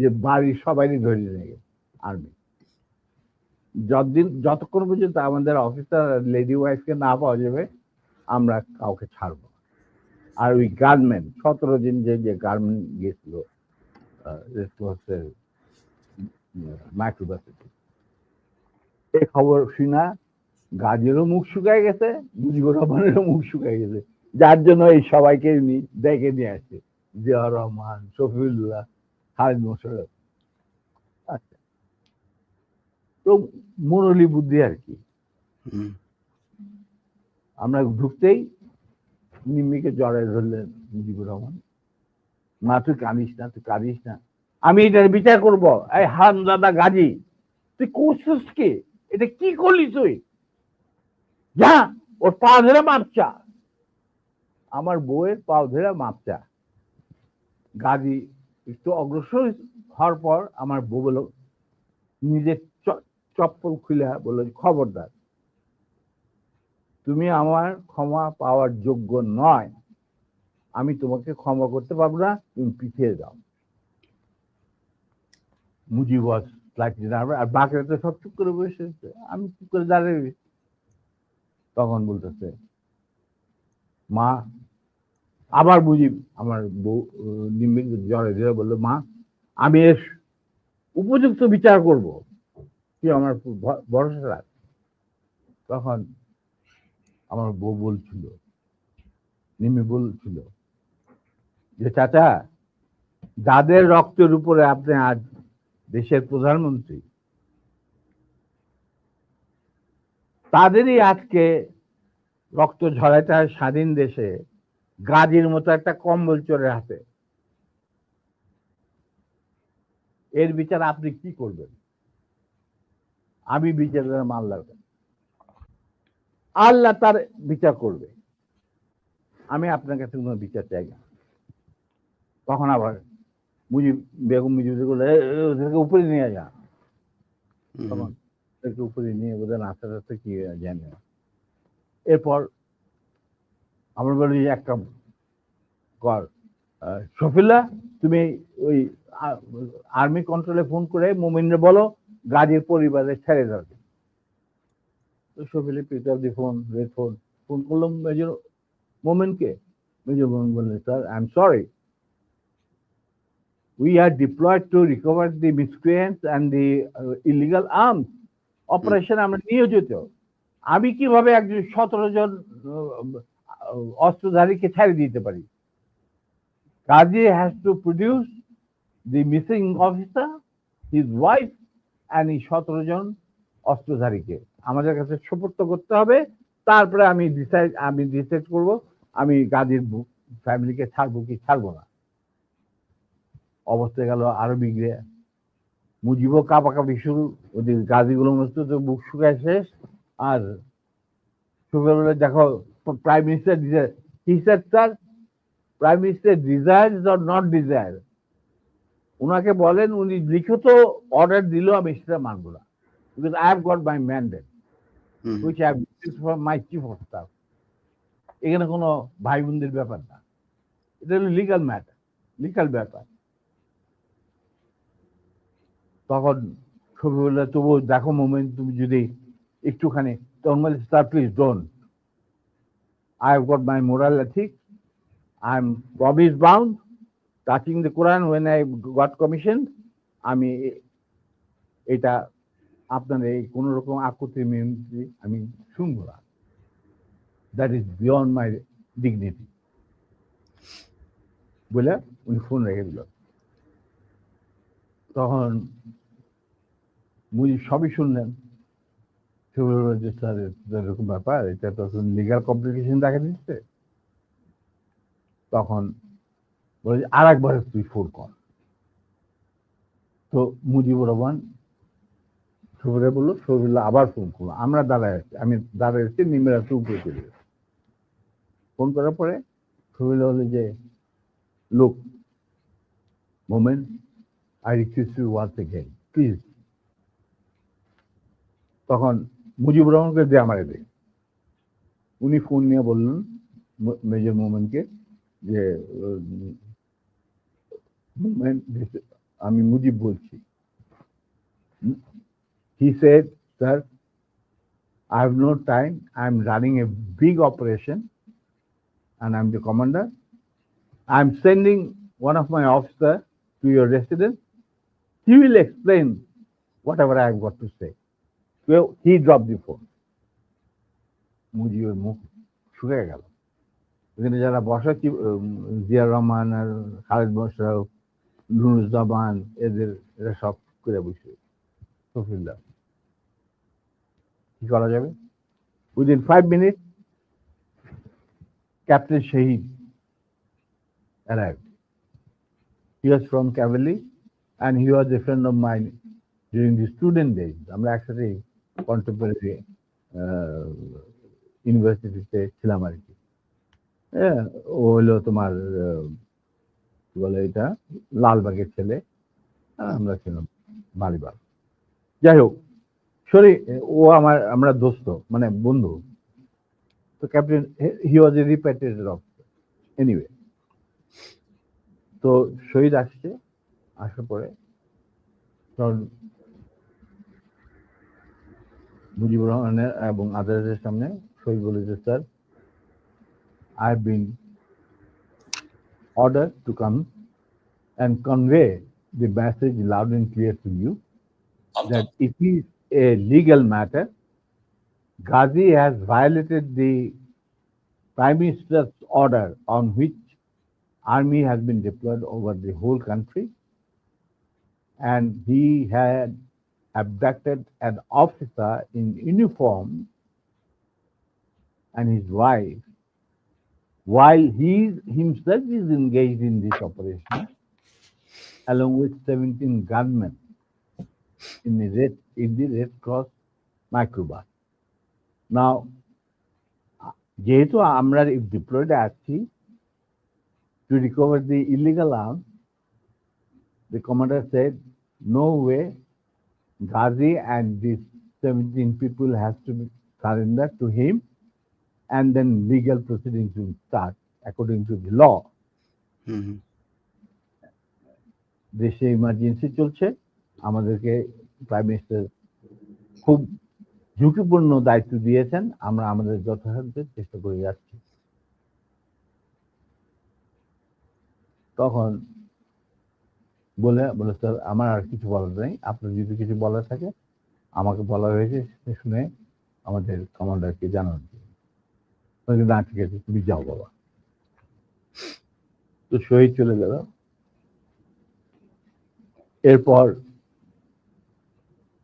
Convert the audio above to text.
যে বাড়ির সবাই ধরে নিয়ে আর্মি যতদিন, যতক্ষণ পর্যন্ত আমাদের অফিসার লেডি ওয়াইফকে না পাওয়া যাবে, আমরা কাউকে ছাড়ব আর ওই গার্মেন্ট সতেরো দিন যে যে গার্মেন্ট গেছিল মাইক্রোবাসিটি এই খবর শুনা, গাজেরও মুখ শুকায় গেছে, মুজিবুর রহমানেরও মুখ শুকায় গেছে। যার জন্য এই সবাইকে ডেকে নিয়ে আসছে জিয়া রহমান, শফিউল্লাহ খালিদ মোশারফ আচ্ছা। তো মুরলী বুদ্ধি আর কি। আমরা ঢুকতেই নিম্মিকে জড়াই ধরলেন মুজিবুর রহমান। মা তুই কাঁদিস না তুই কাঁদিস না। আমি এটার বিচার করব। এই হারামজাদা গাজী তুই করছিস কে? এটা কি করলি তুই? যা ওর পা ধরে মাপচা আমার বউয়ের পা ধরে মাপচা গাজী একটু অগ্রসর হওয়ার পর আমার বউ বলল নিজের চপ্পল খুলে বলল, খবরদার, তুমি আমার ক্ষমা পাওয়ার যোগ্য নয়। আমি তোমাকে ক্ষমা করতে পারব না, তুমি পিছিয়ে যাও। মুজিব ওয়াজ স্লাইটলি নার্ভাস আর বাকিরা তো সব চুপ করে বসেছে আমি চুপ করে দাঁড়িয়ে তখন বলতেছে, মা আবার বুঝি আমার বউ জ্বরে ধরে বলল, মা, আমি এর উপযুক্ত বিচার করব। তুই আমার ভরসা রাখ। তখন আমার বউ বলছিল নিমি বলছিল যে, চাচা, যাদের রক্তের উপরে আপনি আজ দেশের প্রধানমন্ত্রী, তাদেরই আজকে রক্ত হয় স্বাধীন দেশে গাজীর মতো একটা কম্বল চোরের হাতে। এর বিচার আপনি কি করবেন? আমি বিচার করলাম আল্লাহর। আল্লাহ তার বিচার করবে। আমি আপনার কাছে কোনো বিচার চাই না। তখন আবার মুজিব বেগম মুজিব বলল, "এ, এ, ওদেরকে উপরে নিয়ে যা। তখন একটু উপরে নিয়ে বোধহয় নাস্তা টাস্তা কি জানি। এরপর আমরা বলি যে একটা কর শফিল্লা তুমি ওই আর্মি কন্ট্রোলে ফোন করে মোমিনরে বলো গাজীর পরিবারে ছেড়ে যাবে। শফিলে pick the phone red phone phone করলাম মেজর মোমেনকে। মেজর মোমেন বললেন sir I am sorry we are deployed to recover the miscreants and uh, illegal arms. Operation আমরা নিয়োজিত। আমি কীভাবে একজন সতেরো জন অস্ত্রধারীকে ছেড়ে দিতে পারি। Kazi has to produce the missing officer his wife and এই সতেরো জন অস্ত্রধারীকে আমাদের কাছে সুপর্ত করতে হবে। তারপরে আমি ডিসাইড আমি ডিসাইড করব, আমি গাজীর ফ্যামিলিকে ছাড়বো কি ছাড়বো না। অবস্থা গেল আরও বিগড়ে। মুজিবও কাপাকাপি শুরু। ওদের গাজীগুলো মতো তো বুক শুকায় শেষ। আর সকালবেলা দেখো প্রাইম মিনিস্টার ডিজায়ার কি sir sir prime minister desire or not desire ওনাকে বলেন উনি লিখিত অর্ডার দিলেও আমি সেটা মানবো না। Because I have got my mandate which I from my chief of staff এখানে কোনো ভাই বোনদের ব্যাপার না। এটা হলো লিগাল ম্যাটার লিগাল ব্যাপার। তখন ছবি বললে তবু দেখো মোমেন্ট তুমি যদি একটুখানি তখন বলে sir please don't got my moral ethic I am promise bound touching the Quran when I got commission আমি এটা আপনার এই কোনো রকম আকুতি মিনতি আমি শুনব না। That is beyond my dignity বলে উনি ফোন রেখে দিল। তখন মুজি সবই শুনলেন। সে বলল স্যার এরকম ব্যাপার, এটা তো লিগাল কমপ্লিকেশন দেখা দিচ্ছে। তখন বলে আর একবার তুই ফোন কর। তো মুজিবুর রহমান সবরে বলল সবিল্লা আবার ফোন করল আমরা দাঁড়ায় আছি, আমি দাঁড়ায় আছি নিমের হাতে উপরে চলে ফোন করার পরে সবিল্লা হলো যে, লোক moment I request you once again please তখন মুজিবুর রহমানকে দে আমারে দে উনি ফোন নিয়ে বললেন মেজর মোমেন্টকে যে মোমেন্ট আমি মুজিব বলছি he said sir I have no time. I'm running a big operation and I'm the commander. I'm sending one of my officer to your residence. He will explain whatever I have got to say. Well, he dropped the phone. মুজিবের মুখ শুকিয়ে গেল এখানে যারা বসা কি জিয়া রহমান আর খালেদ মোশারফ নুরুজ্জামান এদের এরা সব করে বসে তফিল্লা কি করা যাবে within five minute captain Shahid arrived. He was from Cavalry and he was a friend of mine during the student. আমরা একসাথে কন্টেম্পোরারি ইউনিভার্সিটিতে ছিলাম আর কি। হ্যাঁ, ও হলো তোমার কি বলে এটা? লালবাগের ছেলে। আর আমরা ছিলাম মালিবাগ যাই হোক সরি ও আমার আমরা দোস্ত মানে বন্ধু। তো captain he was a repatriated officer anyway তো শহীদ আসছে আসার পরে মুজিবুর রহমানের এবং আদালতের সামনে শহীদ বলেছে sir I have been ordered to come and convey the message loud and clear to you that it is a legal matter. Ghazi has violated the Prime Minister's order on which army has been deployed over the whole country. And he had abducted an officer in uniform and his wife while he himself is engaged in this operation along with 17 gunmen in the Red, in the Red Cross microbus. Now, যেহেতু আমরা diploid আছি to recover the illegal arms, the commander said, no way, Ghazi and these 17 people has to be surrendered to him and then legal proceedings will start according to the law. দেশে emergency চলছে আমাদেরকে prime minister খুব ঝুঁকিপূর্ণ দায়িত্ব দিয়েছেন আমরা আমাদের যথাসাধ্য চেষ্টা করে যাচ্ছি তখন বলে বলে, স্যার, আমার আর কিছু বলার নেই। আপনার যদি কিছু বলার থাকে, আমাকে বলা হয়েছে শুনে আমাদের কমান্ডারকে জানান। না, ঠিক আছে, তুমি যাও বাবা। তো শহীদ চলে গেল। এরপর